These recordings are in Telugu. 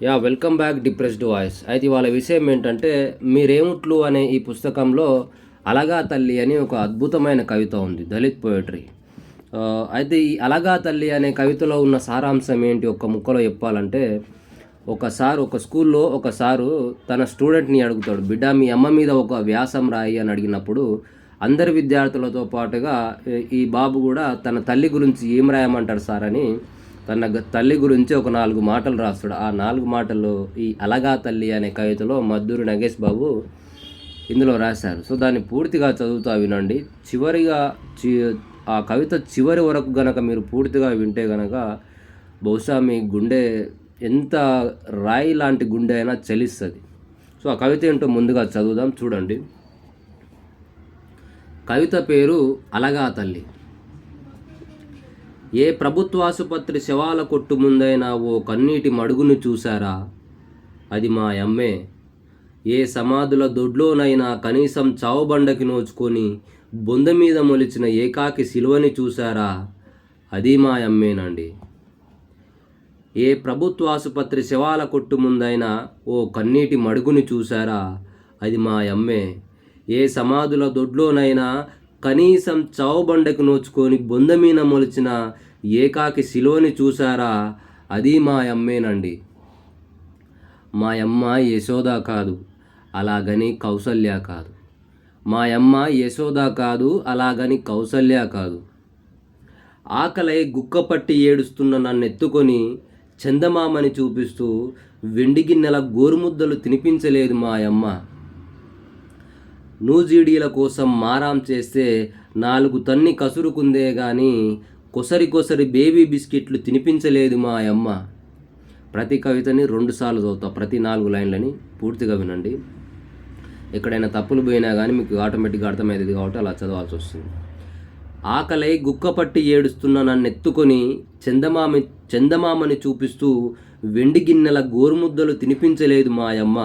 Yeah welcome back depressed voice. అయితే ఇవాళ విషయం ఏంటంటే మీరేముట్లు అనే ఈ పుస్తకంలో అలగా తల్లి అని ఒక అద్భుతమైన కవిత ఉంది దళిత్ పోయట్రీ అయితే ఈ అలగా తల్లి అనే కవితలో ఉన్న సారాంశం ఏంటి ఒక ముక్కలో చెప్పాలంటే ఒక సార్ ఒక స్కూల్లో ఒక సారు తన స్టూడెంట్ని అడుగుతాడు బిడ్డ మీ అమ్మ మీద ఒక వ్యాసం రాయి అని అడిగినప్పుడు అందరి విద్యార్థులతో పాటుగా ఈ- ఈ బాబు కూడా తన తల్లి గురించి ఏం రాయమంటాడు సార్ అని తన గ- తల్లి గురించి ఒక నాలుగు మాటలు రాస్తాడు. ఆ నాలుగు మాటలు ఈ అలగా తల్లి అనే కవితలో మద్దూరి నగేష్ బాబు ఇందులో రాశారు. సో దాన్ని పూర్తిగా చదువుతా వినండి. చివరిగా చి ఆ కవిత చివరి వరకు గనక మీరు పూర్తిగా వింటే గనక బహుశా మీ గుండె ఎంత రాయి లాంటి గుండె అయినా చలిస్తుంది. సో ఆ కవిత ఏంటో ముందుగా చదువుదాం. చూడండి. కవిత పేరు అలగా తల్లి. ఏ ప్రభుత్వాసుపత్రి శవాల కొట్టు ముందైనా ఓ కన్నీటి మడుగును చూశారా? అది మా అమ్మే. ఏ సమాధుల దొడ్లోనైనా కనీసం చావుబండకి నోచుకొని బొంద మీద మొలిచిన ఏకాకి శిలువని చూశారా? అది మా అమ్మేనండి. ఏ ప్రభుత్వ ఆసుపత్రి శవాల కొట్టు ముందైనా ఓ కన్నీటి మడుగుని చూశారా? అది మా అమ్మే. ఏ సమాధుల దొడ్లోనైనా కనీసం చావుబండకు నోచుకొని బొందమీన మొలిచిన ఏకాకి శిలోని చూశారా? అది మా అమ్మేనండి. మా అమ్మ యశోద కాదు అలాగని కౌసల్య కాదు. మా అమ్మ యశోద కాదు అలాగని కౌసల్య కాదు. ఆకలై గుక్కపట్టి ఏడుస్తున్న నన్ను ఎత్తుకొని చందమామని చూపిస్తూ వెండి గిన్నెల గోరుముద్దలు తినిపించలేదు మా అమ్మ. నూజీడీల కోసం మారాం చేస్తే నాలుగు తన్ని కసురుకుందే గాని కొసరి కొసరి బేబీ బిస్కెట్లు తినిపించలేదు మా అమ్మ. ప్రతి కవితని రెండుసార్లు చదువుతా ప్రతి నాలుగు లైన్లని పూర్తిగా వినండి. ఎక్కడైనా తప్పులు పోయినా కానీ మీకు ఆటోమేటిక్గా అర్థమయ్యేది కాబట్టి అలా చదవాల్సి వస్తుంది. ఆకలై గుక్కపట్టి ఏడుస్తున్న నన్ను ఎత్తుకొని చందమామి చందమామని చూపిస్తూ వెండి గిన్నెల గోరుముద్దలు తినిపించలేదు మా అమ్మ.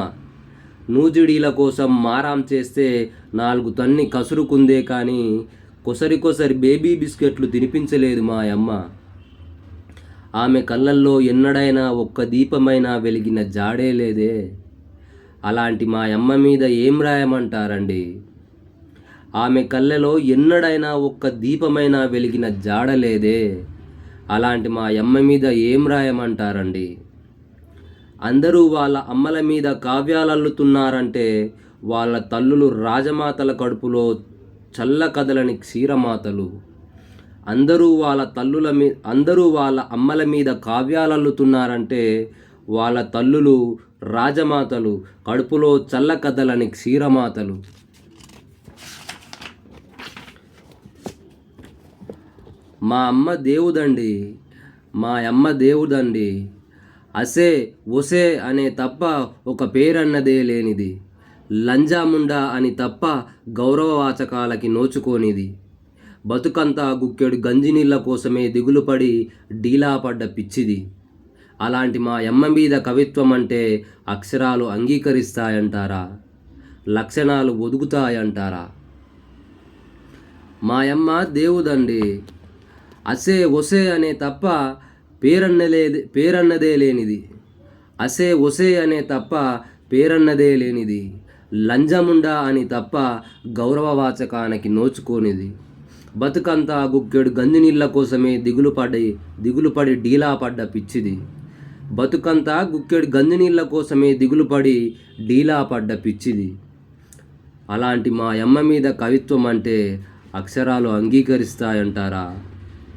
నూజిడీల కోసం మారాం చేస్తే నాలుగు తన్ని కసురుకుందే కానీ కొసరి కొసరి బేబీ బిస్కెట్లు తినిపించలేదు మా అమ్మ ఆమె కళ్ళల్లో ఎన్నడైనా ఒక్క దీపమైనా వెలిగిన జాడే లేదే. అలాంటి మా అమ్మ మీద ఏం రాయమంటారండి? ఆమె కళ్ళలో ఎన్నడైనా ఒక్క దీపమైనా వెలిగిన జాడ లేదే. అలాంటి మా అమ్మ మీద ఏం రాయమంటారండి? అందరూ వాళ్ళ అమ్మల మీద కావ్యాలల్లుతున్నారంటే వాళ్ళ తల్లులు రాజమాతల కడుపులో చల్ల కదలని క్షీరమాతలు అందరూ వాళ్ళ తల్లుల మీ అందరూ వాళ్ళ అమ్మల మీద కావ్యాలల్లుతున్నారంటే వాళ్ళ తల్లులు రాజమాతలు కడుపులో చల్ల కదలని క్షీరమాతలు మా అమ్మ దేవుదండి మా అమ్మ దేవుదండి అసే ఒసే అనే తప్ప ఒక పేరన్నదే లేనిది. లంజాముండా అని తప్ప గౌరవవాచకాలకి నోచుకోనిది. బతుకంతా గుక్కెడు గంజినీళ్ళ కోసమే దిగులుపడి డీలాపడ్డ పిచ్చిది. అలాంటి మా ఎమ్మ మీద కవిత్వం అంటే అక్షరాలు అంగీకరిస్తాయంటారా? లక్షణాలు ఒదుగుతాయంటారా? మా అమ్మ దేవుదండి. అసే ఒసే అనే తప్ప పేరన్నలేదు పేరన్నదే లేనిది. అసే ఒసే అనే తప్ప పేరన్నదే లేనిది. లంజముండా అని తప్ప గౌరవవాచకానికి నోచుకోనిది. బతుకంతా గుక్కెడు గంజి నీళ్ళ కోసమే దిగులు పడి దిగులు పడి డీలా పడ్డ పిచ్చిది. బతుకంతా గుక్కెడు గంజి నీళ్ళ కోసమే దిగులు పడి డీలా పడ్డ పిచ్చిది. అలాంటి మా అమ్మ మీద కవిత్వం అంటే అక్షరాలు అంగీకరిస్తాయంటారా?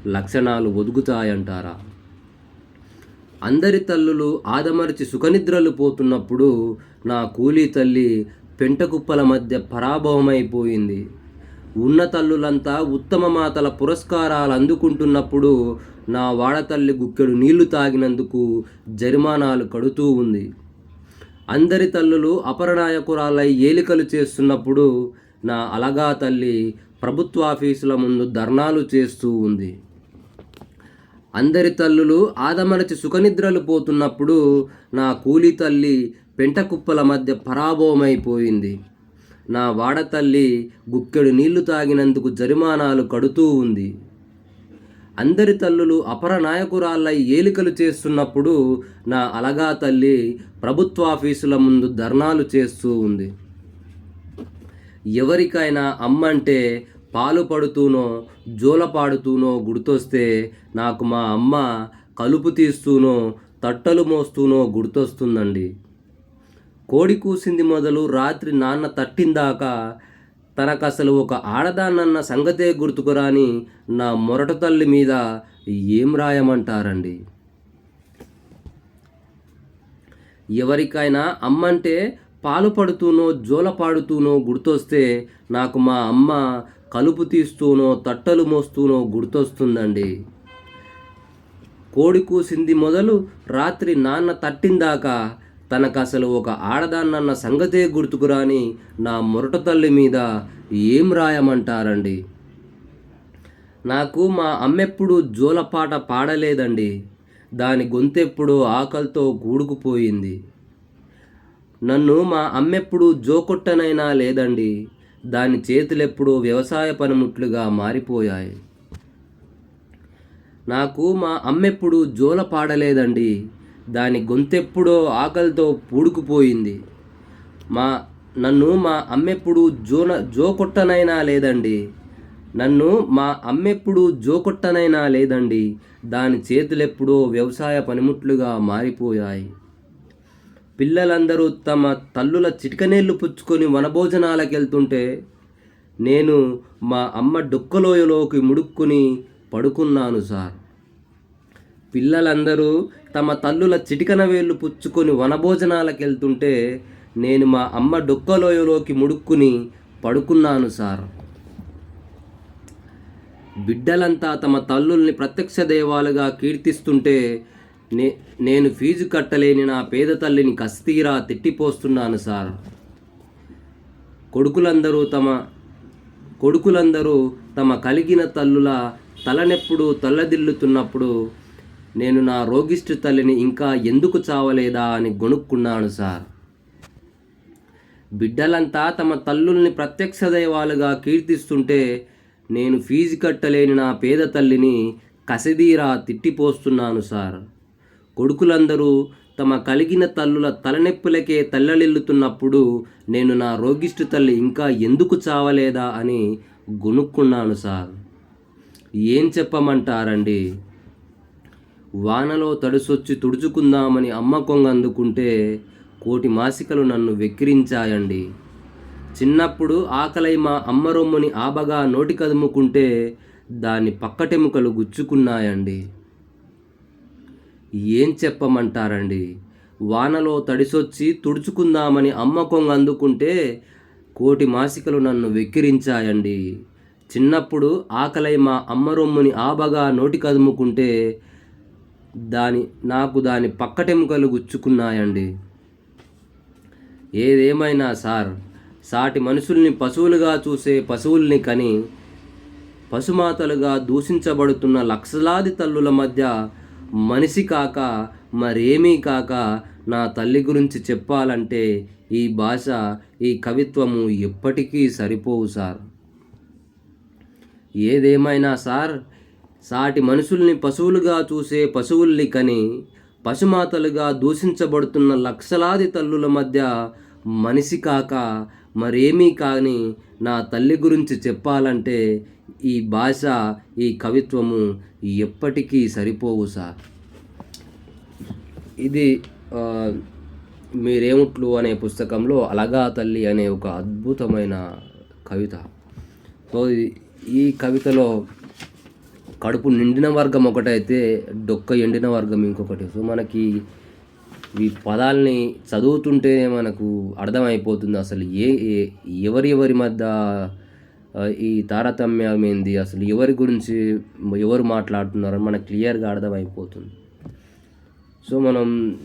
లక్షణాలు ఒదుగుతాయంటారా? అందరి తల్లులు ఆదమరిచి సుఖనిద్రలు పోతున్నప్పుడు నా కూలీ తల్లి పెంటకుప్పల మధ్య పరాభవమైపోయింది. ఉన్న తల్లులంతా ఉత్తమ మాతల పురస్కారాలు అందుకుంటున్నప్పుడు నా వాడతల్లి గుక్కెడు నీళ్ళు తాగినందుకు జరిమానాలు కడుతూ ఉంది. అందరి తల్లులు అపరనాయకురాలై ఏలికలు చేస్తున్నప్పుడు నా అలగా తల్లి ప్రభుత్వ ఆఫీసుల ముందు ధర్నాలు చేస్తూ ఉంది. అందరి తల్లులు ఆదమరచి సుఖనిద్రలు పోతున్నప్పుడు నా కూలి తల్లి పెంటకుప్పల మధ్య పరాభవమైపోయింది. నా వాడతల్లి గుక్కెడు నీళ్ళు తాగినందుకు జరిమానాలు కడుతూ ఉంది. అందరి తల్లులు అపర నాయకురాళ్ళై ఏలికలు చేస్తున్నప్పుడు నా అలగా తల్లి ప్రభుత్వ ఆఫీసుల ముందు ధర్నాలు చేస్తూ ఉంది. ఎవరికైనా అమ్మంటే పాలు పడుతూనో జోలపాడుతూనో గుర్తొస్తే నాకు మా అమ్మ కలుపు తీస్తూనో తట్టలు మోస్తూనో గుర్తొస్తుందండి. కోడి కూసింది మొదలు రాత్రి నాన్న తట్టిందాకా తనకు అసలు ఒక ఆడదాన్నన్న సంగతే గుర్తుకురాని నా మొరట తల్లి మీద ఏం రాయమంటారండి? ఎవరికైనా అమ్మంటే పాలు పడుతూనో జోల పాడుతూనో గుర్తొస్తే నాకు మా అమ్మ కలుపు తీస్తూనో తట్టలు మోస్తూనో గుర్తొస్తుందండి. కోడి కూసింది మొదలు రాత్రి నాన్న తట్టిందాకా తనకు అసలు ఒక ఆడదాన్నన్న సంగతే గుర్తుకురాని నా మొరట తల్లి మీద ఏం రాయమంటారండి? నాకు మా అమ్మెప్పుడు జోలపాట పాడలేదండి. దాని గొంతెప్పుడు ఆకలితో గూడుకుపోయింది. నన్ను మా అమ్మెప్పుడు జోకొట్టనైనా లేదండి. దాని చేతులెప్పుడు వ్యవసాయ పనిముట్లుగా మారిపోయాయి. నాకు మా అమ్మెప్పుడు జోల పాడలేదండి. దాని గొంతెప్పుడో ఆకలితో పూడుకుపోయింది. మా నన్ను మా అమ్మెప్పుడు జోన జోకొట్టనైనా లేదండి. నన్ను మా అమ్మెప్పుడు జోకొట్టనైనా లేదండి. దాని చేతులెప్పుడో వ్యవసాయ పనిముట్లుగా మారిపోయాయి. పిల్లలందరూ తమ తల్లుల చిటికనేళ్ళు పుచ్చుకొని వనభోజనాలకు వెళ్తుంటే నేను మా అమ్మ డొక్కలోయలోకి ముడుక్కుని పడుకున్నాను సార్. పిల్లలందరూ తమ తల్లుల చిటికన వేళ్ళు పుచ్చుకొని వనభోజనాలకు వెళ్తుంటే నేను మా అమ్మ డొక్కలోయలోకి ముడుక్కుని పడుకున్నాను సార్. బిడ్డలంతా తమ తల్లుల్ని ప్రత్యక్ష దేవాలుగా కీర్తిస్తుంటే నే నేను ఫీజు కట్టలేని నా పేద తల్లిని కస్తీరా తిట్టిపోస్తున్నాను సార్. కొడుకులందరూ తమ కొడుకులందరూ తమ కలిగిన తల్లుల తలనెప్పుడు తల్లదిల్లుతున్నప్పుడు నేను నా రోగిష్టి తల్లిని ఇంకా ఎందుకు చావలేదా అని గొనుక్కున్నాను సార్. బిడ్డలంతా తమ తల్లుల్ని ప్రత్యక్ష దైవాలుగా కీర్తిస్తుంటే నేను ఫీజు కట్టలేని నా పేద తల్లిని కసిదీరా తిట్టిపోస్తున్నాను సార్. కొడుకులందరూ తమ కలిగిన తల్లుల తలనొప్పులకే తల్లలిల్లుతున్నప్పుడు నేను నా రోగిష్టి తల్లి ఇంకా ఎందుకు చావలేదా అని గొనుక్కున్నాను సార్. ఏం చెప్పమంటారండి? వానలో తడిసొచ్చి తుడుచుకుందామని అమ్మ కొంగ అందుకుంటే కోటి మాసికలు నన్ను వెక్కిరించాయండి. చిన్నప్పుడు ఆకలై మా అమ్మ రొమ్ముని ఆబగా నోటి కదుముకుంటే దాని పక్కటెముకలు గుచ్చుకున్నాయండి. ఏం చెప్పమంటారండి? వానలో తడిసొచ్చి తుడుచుకుందామని అమ్మ కొంగ అందుకుంటే కోటి మాసికలు నన్ను వెక్కిరించాయండి. చిన్నప్పుడు ఆకలై మా అమ్మరొమ్ముని ఆబగా నోటి కదుముకుంటే దాని నాకు దాని పక్కటెముకలు గుచ్చుకున్నాయండి. ఏదేమైనా సార్ సాటి మనుషుల్ని పశువులుగా చూసే పశువుల్ని కని పశుమాతలుగా దూషించబడుతున్న లక్షలాది తల్లుల మధ్య మనిషి కాక మరేమీ కాక నా తల్లి గురించి చెప్పాలంటే ఈ భాష ఈ కవిత్వము ఎప్పటికీ సరిపోవు సార్. ఏదేమైనా సార్ సాటి మనుషుల్ని పశువులుగా చూసే పశువుల్ని కని పశుమాతలుగా దూషించబడుతున్న లక్షలాది తల్లుల మధ్య మనిషి కాక మరేమీ కానీ నా తల్లి గురించి చెప్పాలంటే ఈ భాష ఈ కవిత్వము ఎప్పటికీ సరిపోవు సార్. ఇది మీరేముట్లు అనే పుస్తకంలో అలగా తల్లి అనే ఒక అద్భుతమైన కవిత. సో ఈ కవితలో కడుపు నిండిన వర్గం ఒకటైతే డొక్క ఎండిన వర్గం ఇంకొకటి. సో మనకి ఈ పదాల్ని చదువుతుంటేనే మనకు అర్థమైపోతుంది అసలు ఏ ఏ- ఎవరి ఎవరి మధ్య ఈ తారతమ్యం ఏంది అసలు ఎవరి గురించి ఎవరు మాట్లాడుతున్నారో? మనకు క్లియర్గా అర్థమైపోతుంది. సో మనం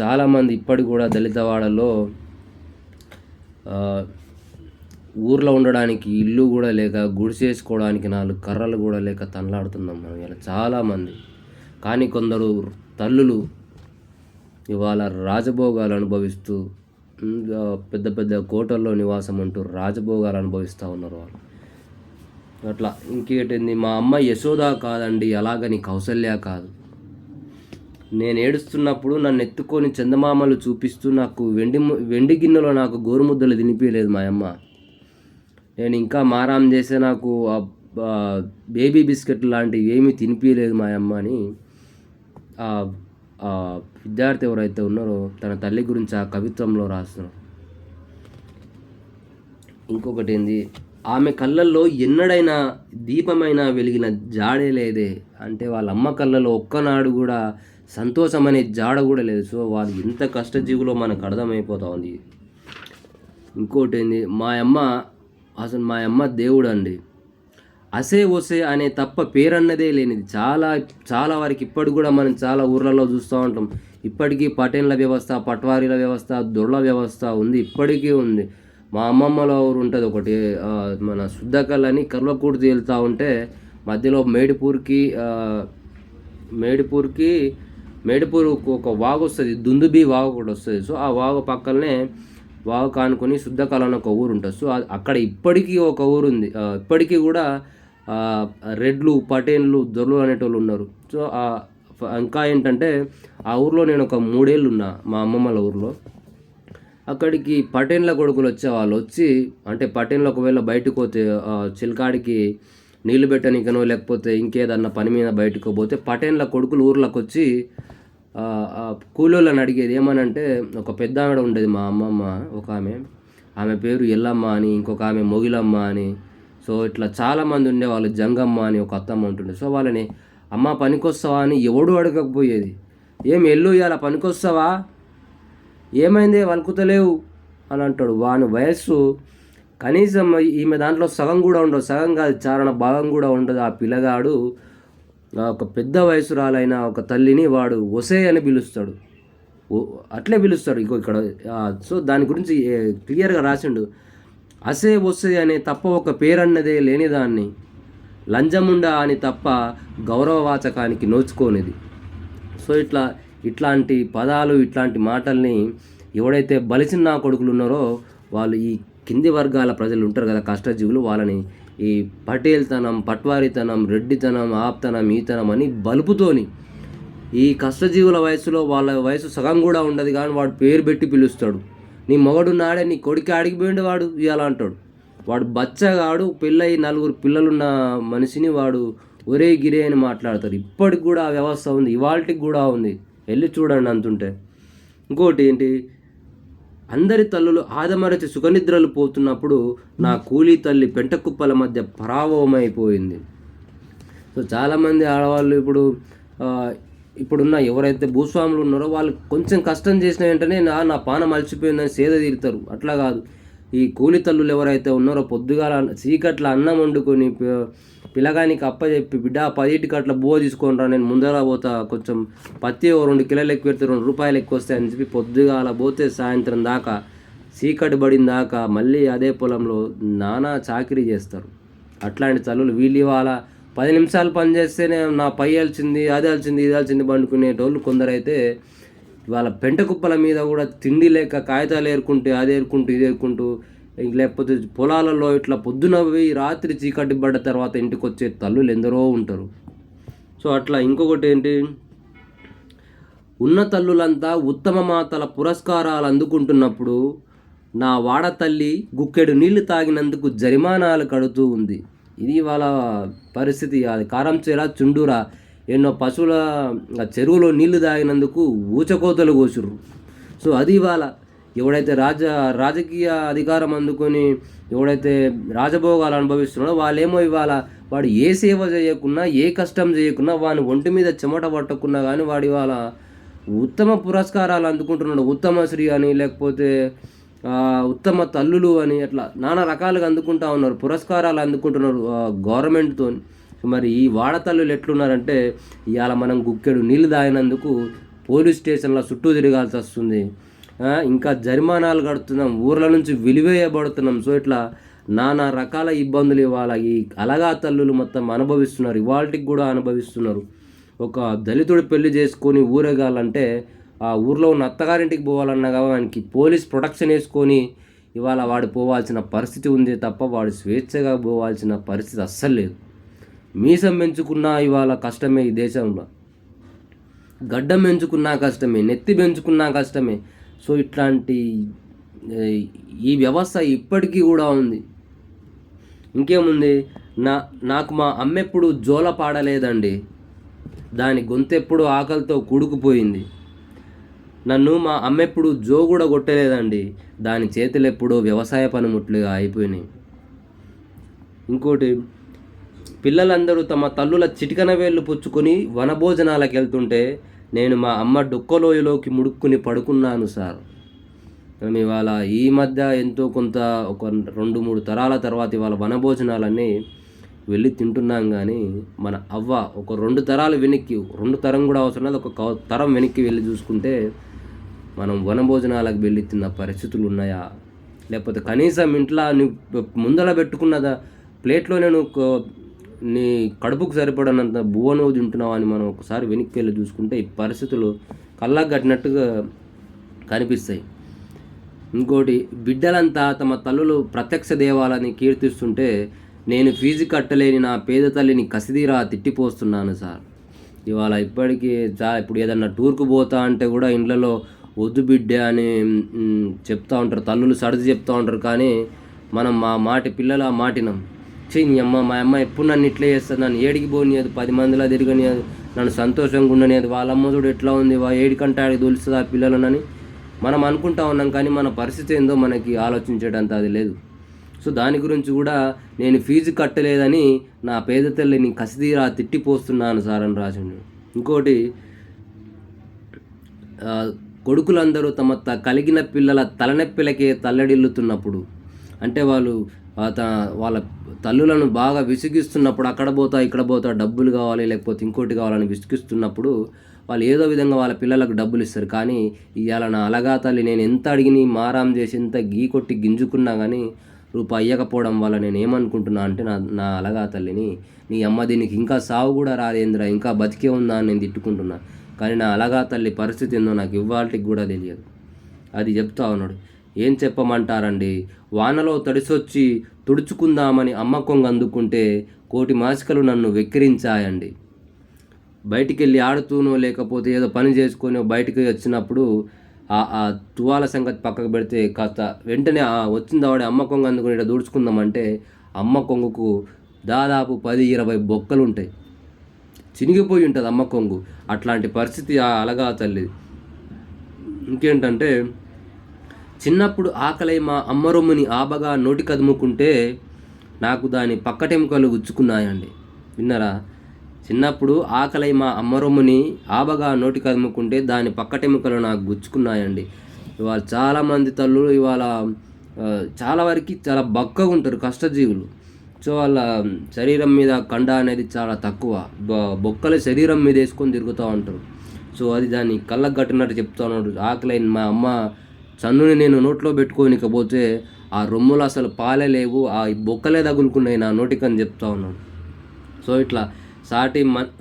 చాలామంది ఇప్పటికి కూడా దళితవాడలో ఊర్లో ఉండడానికి ఇల్లు కూడా లేక గుడిసేసుకోవడానికి నాలుగు కర్రలు కూడా లేక తనలాడుతున్నాం మనం ఇలా చాలామంది. కానీ కొందరు తల్లులు ఇవాళ రాజభోగాలు అనుభవిస్తూ పెద్ద పెద్ద కోటల్లో నివాసం అంటూ రాజభోగాలు అనుభవిస్తూ ఉన్నారు వాళ్ళు. అట్లా ఇంకేంటింది మా అమ్మ యశోద కాదండి అలాగని కౌసల్య కాదు. నేను ఏడుస్తున్నప్పుడు నన్ను ఎత్తుకొని చందమామలు చూపిస్తూ నాకు వెండి వెండి గిన్నెలో నాకు గోరుముద్దలు తినిపించలేదు మా అమ్మ. నేను ఇంకా మారాం చేసే నాకు బేబీ బిస్కెట్ లాంటివి ఏమీ తినిపించలేదు మా అమ్మ అని విద్యార్థి ఎవరైతే ఉన్నారో తన తల్లి గురించి ఆ కవిత్వంలో రాస్తున్నారు. ఇంకొకటి ఏంది? ఆమె కళ్ళల్లో ఎన్నడైనా దీపమైన వెలిగిన జాడే లేదే. అంటే వాళ్ళ అమ్మ కళ్ళలో ఒక్కనాడు కూడా సంతోషం అనే జాడ కూడా లేదు. సో వాళ్ళు ఎంత కష్టజీవులో మనకు అర్థమైపోతా ఉంది. ఇంకోటి ఏంది? మా అమ్మ అసలు మా అమ్మ దేవుడు అండి. అసే ఒసే అనే తప్ప పేరన్నదే లేనిది. చాలా చాలా వారికి ఇప్పటికి కూడా మనం చాలా ఊర్లలో చూస్తూ ఉంటాం. ఇప్పటికీ పటేన్ల వ్యవస్థ పట్వారీల వ్యవస్థ దొడ్ల వ్యవస్థ ఉంది ఇప్పటికీ ఉంది. మా అమ్మమ్మలో ఊరు ఉంటుంది ఒకటి మన శుద్ధకళ్ళని అని కర్లకూడు తేలుతూ ఉంటే మధ్యలో మేడిపూర్కి ఆ, మేడిపూర్కి మేడిపూర్ ఒక వాగు వస్తుంది దుందుబి వాగు కూడా వస్తుంది. సో ఆ వాగు పక్కనే వాగు కానుకొని శుద్ధకళ అని ఒక ఊరు ఉంటుంది. సో అక్కడ ఇప్పటికీ ఒక ఊరు ఉంది. ఇప్పటికీ కూడా రెడ్లు పటేన్లు దొరలు అనేటోళ్ళు ఉన్నారు. సో ఇంకా ఏంటంటే ఆ ఊర్లో నేను ఒక మూడేళ్ళు ఉన్నా మా అమ్మమ్మల ఊర్లో. అక్కడికి పటేన్ల కొడుకులు వచ్చే వాళ్ళు వచ్చి అంటే పటేన్లు ఒకవేళ బయటకు పోతే చిలకాడికి నీళ్ళు పెట్టనీకనో లేకపోతే ఇంకేదన్నా పని మీద బయటకు పోతే పటేన్ల కొడుకులు ఊర్లోకి వచ్చి కూలోళ్ళని అడిగేది ఏమనంటే ఒక పెద్ద ఆవిడ ఉండేది మా అమ్మమ్మ ఒక ఆమె. ఆమె పేరు ఎల్లమ్మ అని ఇంకొక ఆమె మొగిలమ్మ అని. సో ఇట్లా చాలామంది ఉండేవాళ్ళు జంగమ్మ అని ఒక అత్తమ్మ ఉంటుండే. సో వాళ్ళని అమ్మ పనికొస్తావా? అని ఎవడు అడగకపోయేది. ఏం ఎల్లు ఇవాళ పనికొస్తావా? ఏమైంది? వలుకుతలేవు అని అంటాడు. వాని వయస్సు కనీసం ఈమె దాంట్లో సగం కూడా ఉండదు. సగం కాదు చారణ భాగం కూడా ఉండదు. ఆ పిల్లగాడు ఆ ఒక పెద్ద వయసురాలైన ఒక తల్లిని వాడు ఒసే అని పిలుస్తాడు. అట్లే పిలుస్తాడు. ఇంకో ఇక్కడ సో దాని గురించి క్లియర్గా రాసిండు. అసే ఒసే అనే తప్ప ఒక పేరన్నదే లేనిదాన్ని లంజముండా అని తప్ప గౌరవవాచకానికి నోచుకోనిది. సో ఇట్లా ఇట్లాంటి పదాలు ఇట్లాంటి మాటల్ని ఎవడైతే బలిసిన నా కొడుకులు ఉన్నారో వాళ్ళు ఈ కింది వర్గాల ప్రజలు ఉంటారు కదా కష్టజీవులు వాళ్ళని ఈ పటేల్తనం పట్వారితనం రెడ్డితనం ఆప్తనం ఈతనం అని బలుపుతోని ఈ కష్టజీవుల వయసులో వాళ్ళ వయసు సగం కూడా ఉండదు కానీ వాడు పేరు పెట్టి పిలుస్తాడు. నీ మొగడు నాడే నీ కొడుకు అడిగిపోయిండు వాడు ఇవాళ అంటాడు. వాడు బచ్చగాడు పెళ్ళయి నలుగురు పిల్లలున్న మనిషిని వాడు ఒరే గిరే అని మాట్లాడతారు ఇప్పటికి కూడా ఆ వ్యవస్థ ఉంది ఇవాళకి కూడా ఉంది. వెళ్ళి చూడండి అంతుంటే ఇంకోటి ఏంటి? అందరి తల్లులు ఆదమరచి సుఖనిద్రలు పోతున్నప్పుడు నా కూలీ తల్లి పెంటకుప్పల మధ్య పరాభవమైపోయింది. సో చాలామంది ఆడవాళ్ళు ఇప్పుడు ఇప్పుడున్న ఎవరైతే భూస్వాములు ఉన్నారో వాళ్ళు కొంచెం కష్టం చేసిన వెంటనే నా నా పానం అలసిపోయిందని సేద తీరుతారు. అట్లా కాదు. ఈ కూలి తల్లులు ఎవరైతే ఉన్నారో పొద్దుగాల చీకట్ల అన్నం వండుకొని పిల్లగానికి అప్పచెప్పి బిడ్డ పదిటి అట్లా బో తీసుకొని రా నేను ముందర పోతా. కొంచెం పత్తి ఓ రెండు కిలోలు ఎక్కువ పెడితే రెండు రూపాయలు ఎక్కువ వస్తాయి అని చెప్పి పొద్దుగాల పోతే సాయంత్రం దాకా చీకటి పడిన దాకా మళ్ళీ అదే పొలంలో నానా చాకరీ చేస్తారు. అట్లాంటి తల్లులు వీళ్ళు ఇవాళ పది నిమిషాలు పని చేస్తేనే నా పై వెళ్చింది అది అలిచింది ఇది వెళ్చింది పండుకునేటోళ్ళు కొందరైతే వాళ్ళ పెంట కుప్పల మీద కూడా తిండి లేక కాగితాలు ఏరుకుంటూ అది ఏరుకుంటూ ఇది ఏరుకుంటూ లేకపోతే పొలాలలో ఇట్లా పొద్దున పోయి రాత్రి చీకటి పడ్డ తర్వాత ఇంటికి వచ్చే తల్లులు ఎందరో ఉంటారు. సో అట్లా ఇంకొకటి ఏంటి? ఉన్న తల్లులంతా ఉత్తమ మాతల పురస్కారాలు అందుకుంటున్నప్పుడు నా వాడ తల్లి గుక్కెడు నీళ్ళు తాగినందుకు జరిమానాలు కడుతూ ఉంది. ఇది వాళ్ళ పరిస్థితి. అది కారంచేరా చుండూరా ఎన్నో పశువుల చెరువులో నీళ్ళు తాగినందుకు ఊచకోతలు కోసురు సో అది ఇవాళ ఎవడైతే రాజ రాజకీయ అధికారం అందుకొని ఎవడైతే రాజభోగాలు అనుభవిస్తున్నాడో వాళ్ళేమో ఇవాళ వాడు ఏ సేవ చేయకున్నా ఏ కష్టం చేయకున్నా వాని ఒంటి మీద చెమట పట్టకున్నా కానీ వాడు ఇవాళ ఉత్తమ పురస్కారాలు అందుకుంటున్నాడు. ఉత్తమ శ్రీ అని లేకపోతే ఉత్తమ తల్లులు అని అట్లా నానా రకాలుగా అందుకుంటా ఉన్నారు. పురస్కారాలు అందుకుంటున్నారు గవర్నమెంట్తో. మరి ఈ వాడతల్లులు ఎట్లున్నారంటే ఇవాళ మనం గుక్కెడు నీళ్ళు తాగినందుకు పోలీస్ స్టేషన్లో చుట్టూ తిరగాల్సి వస్తుంది. ఇంకా జరిమానాలు కడుతున్నాం ఊర్ల నుంచి విలువేయబడుతున్నాం. సో ఇట్లా నానా రకాల ఇబ్బందులు ఇవాళ ఈ అలగా తల్లులు మొత్తం అనుభవిస్తున్నారు. ఇవాళకి కూడా అనుభవిస్తున్నారు. ఒక దళితుడు పెళ్ళి చేసుకొని ఊరేగాలంటే ఆ ఊర్లో ఉన్న అత్తగారింటికి పోవాలన్నా కాబట్టి ఆయనకి పోలీస్ ప్రొటెక్షన్ వేసుకొని ఇవాళ వాడు పోవాల్సిన పరిస్థితి ఉంది తప్ప వాడు స్వేచ్ఛగా పోవాల్సిన పరిస్థితి అస్సలు లేదు. మీసం పెంచుకున్నా ఇవాళ కష్టమే ఈ దేశంలో. గడ్డం పెంచుకున్నా కష్టమే నెత్తి పెంచుకున్నా కష్టమే. సో ఇట్లాంటి ఈ వ్యవస్థ ఇప్పటికీ కూడా ఉంది. ఇంకేముంది? నా నాకు మా అమ్మ ఎప్పుడు జోల పాడలేదండి. దాని గొంతెప్పుడు ఆకలితో కూడుకుపోయింది. నన్ను మా అమ్మ ఎప్పుడు జో కూడా కొట్టలేదండి. దాని చేతులు ఎప్పుడో వ్యవసాయ పనిముట్లుగా అయిపోయినాయి. ఇంకోటి పిల్లలందరూ తమ తల్లుల చిటికన వేళ్ళు పుచ్చుకొని వనభోజనాలకు వెళ్తుంటే నేను మా అమ్మ డొక్కలోయలోకి ముడుక్కుని పడుకున్నాను సార్. మనం ఇవాళ ఈ మధ్య ఎంతో కొంత ఒక రెండు మూడు తరాల తర్వాత ఇవాళ వనభోజనాలన్నీ వెళ్ళి తింటున్నాం కానీ మన అవ్వ ఒక రెండు తరాలు వెనక్కి రెండు తరం కూడా అవసరం లేదు ఒక తరం వెనక్కి వెళ్ళి చూసుకుంటే మనం వనభోజనాలకు వెళ్ళి తిన్న పరిస్థితులు ఉన్నాయా? లేకపోతే కనీసం ఇంట్లో నువ్వు ముందర పెట్టుకున్నదా ప్లేట్లో నేను నీ కడుపుకు సరిపడనంత బువ్వను తింటున్నావు అని మనం ఒకసారి వెనక్కి వెళ్ళి చూసుకుంటే ఈ పరిస్థితులు కళ్ళకు కట్టినట్టుగా కనిపిస్తాయి. ఇంకోటి బిడ్డలంతా తమ తల్లులు ప్రత్యక్ష దేవాలని కీర్తిస్తుంటే నేను ఫీజు కట్టలేని నా పేద తల్లిని కసిదీరా తిట్టిపోస్తున్నాను సార్. ఇవాళ ఇప్పటికీ చా ఇప్పుడు ఏదన్నా టూర్కు పోతా అంటే కూడా ఇండ్లలో వద్దు బిడ్డ అని చెప్తూ చెప్తా ఉంటారు. తల్లులు సర్ది చెప్తూ ఉంటారు కానీ మనం మా మాటి పిల్లల మాటినం. చీ నీ అమ్మ మా అమ్మ ఎప్పుడు నన్ను ఇట్లే చేస్తుంది నన్ను ఏడికి పోనియదు పది మందిలా తిరగనియదు నన్ను సంతోషంగా ఉండనియదు. వాళ్ళ అమ్మ చూడు ఎట్లా ఉంది వా ఏడికంటే ఆడికి తెలుస్తుంది ఆ పిల్లలనని మనం అనుకుంటా ఉన్నాం కానీ మన పరిస్థితి ఏందో మనకి ఆలోచించేటంత అది లేదు. సో దాని గురించి కూడా నేను ఫీజు కట్టలేదని నా పేద తల్లిని కసిదీరా తిట్టిపోస్తున్నాను సార్ అని రాసిండు. ఇంకోటి కొడుకులందరూ తమ త కలిగిన పిల్లల తలనొప్పిలకే తల్లడిల్లుతున్నప్పుడు అంటే వాళ్ళు వాళ్ళ తల్లులను బాగా విసిగిస్తున్నప్పుడు అక్కడ పోతా ఇక్కడ పోతా డబ్బులు కావాలి లేకపోతే ఇంకోటి కావాలని విసిగిస్తున్నప్పుడు వాళ్ళు ఏదో విధంగా వాళ్ళ పిల్లలకు డబ్బులు ఇస్తారు. కానీ ఇవాళ నా అలగా తల్లి నేను ఎంత అడిగిని మారాం చేసి ఎంత గీ కొట్టి గింజుకున్నా కానీ రూపాయి అయ్యకపోవడం వల్ల నేను ఏమనుకుంటున్నా అంటే నా నా అలగా తల్లిని నీ అమ్మ దీనికి ఇంకా సావు కూడా రాదేంద్రా ఇంకా బతికే ఉందా అని నేను తిట్టుకుంటున్నా. కానీ నా అలగా తల్లి పరిస్థితి ఏందో నాకు ఇవాళకి కూడా తెలియదు. అది చెప్తా ఉన్నాడు. ఏం చెప్పమంటారండి? వానలో తడిసొచ్చి తుడుచుకుందామని అమ్మ అందుకుంటే కోటి మాసికలు నన్ను వెక్కిరించాయండి. బయటికి వెళ్ళి ఆడుతూనో లేకపోతే ఏదో పని చేసుకొని బయటికి వచ్చినప్పుడు ఆ ఆ తువాల సంగతి పక్కకు పెడితే కాస్త వెంటనే వచ్చింది వచ్చిన అమ్మ కొంగ అందుకుని ఇక్కడ దూడ్చుకుందామంటే అమ్మ కొంగుకు దాదాపు పది ఇరవై బొక్కలు ఉంటాయి చినిగిపోయి ఉంటుంది అమ్మ కొంగు. అట్లాంటి పరిస్థితి ఆ అలగా తల్లి. ఇంకేంటంటే చిన్నప్పుడు ఆకలై మా అమ్మరొమ్ముని ఆబగా నోటి కదుముకుంటే నాకు దాని పక్కటెముకలు గుచ్చుకున్నాయండి. విన్నారా? చిన్నప్పుడు ఆకలై మా అమ్మరొమ్ముని ఆబగా నోటి కదుముకుంటే దాని పక్కటెముకలు నాకు గుచ్చుకున్నాయండి. ఇవాళ చాలామంది తల్లులు ఇవాళ చాలా వరకు చాలా బక్కగా ఉంటారు కష్టజీవులు. సో వాళ్ళ శరీరం మీద కండ అనేది చాలా తక్కువ. బొక్కలు శరీరం మీద వేసుకొని తిరుగుతూ ఉంటారు. సో అది దాన్ని కళ్ళకు కట్టినట్టు చెప్తా ఉన్నాడు. ఆకలి మా అమ్మ సన్నుని నేను నోట్లో పెట్టుకోనికపోతే ఆ రొమ్ములు అసలు పాలే లేవు ఆ బొక్కలే తగులుకున్నాయి నా నోటికని చెప్తా ఉన్నాను. సో ఇట్లా సాటి మన్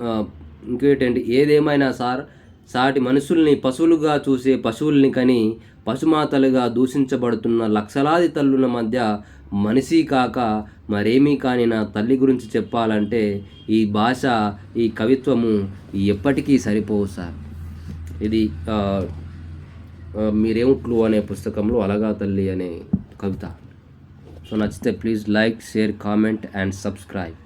ఇంకేటండి ఏదేమైనా సార్ సాటి మనుషుల్ని పశువులుగా చూసే పశువుల్ని కని పశుమాతలుగా దూషించబడుతున్న లక్షలాది తల్లుల మధ్య మనిషి కాక మరేమీ కాని నా తల్లి గురించి చెప్పాలంటే ఈ భాష ఈ కవిత్వము ఎప్పటికీ సరిపోవు సార్. ఇది మీరేముట్లు అనే పుస్తకంలో అలగా తల్లి అనే కవిత. సో నచ్చితే please like share comment and subscribe.